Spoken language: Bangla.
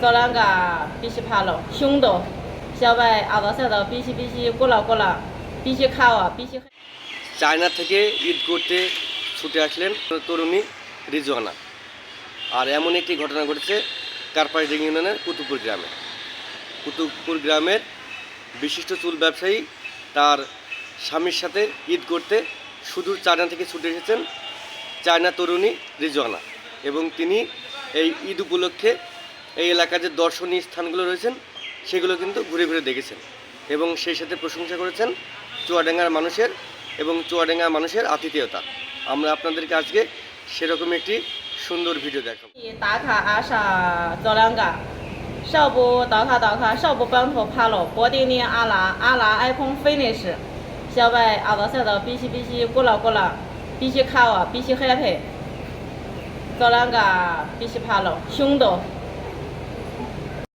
这两个必须爬了，熊的，小白熬到赛道必须必须过了过了，必须考啊，必须。 চায়না থেকে ঈদ করতে ছুটে আসলেন তরুণী রিজওয়ানা আর এমন একটি ঘটনা ঘটেছে কারপাইডিং ইউনিয়নের কুতুবপুর গ্রামে কুতুবপুর গ্রামের বিশিষ্ট চুল ব্যবসায়ী তার স্বামীর সাথে ঈদ করতে সুদূর চায়না থেকে ছুটে এসেছেন চায়না তরুণী রিজওয়ানা এবং তিনি এই ঈদ উপলক্ষে এই এলাকার যে দর্শনীয় স্থানগুলো রয়েছেন সেগুলো কিন্তু ঘুরে ঘুরে দেখেছেন এবং সেই সাথে প্রশংসা করেছেন চুয়াডাঙ্গার মানুষের এবং চুয়াডাঙ্গা মানুষের আতিথেয়তা আমরা আপনাদেরকে আজকে সেরকম একটি সুন্দর ভিডিও দেখাবো 打卡阿莎这两个，少不打卡打卡，少不帮头爬了，波丁的阿拉阿拉 iPhone finish，小白熬到赛道必须必须过了过了，必须考啊，必须 happy，这两个必须爬了，熊的。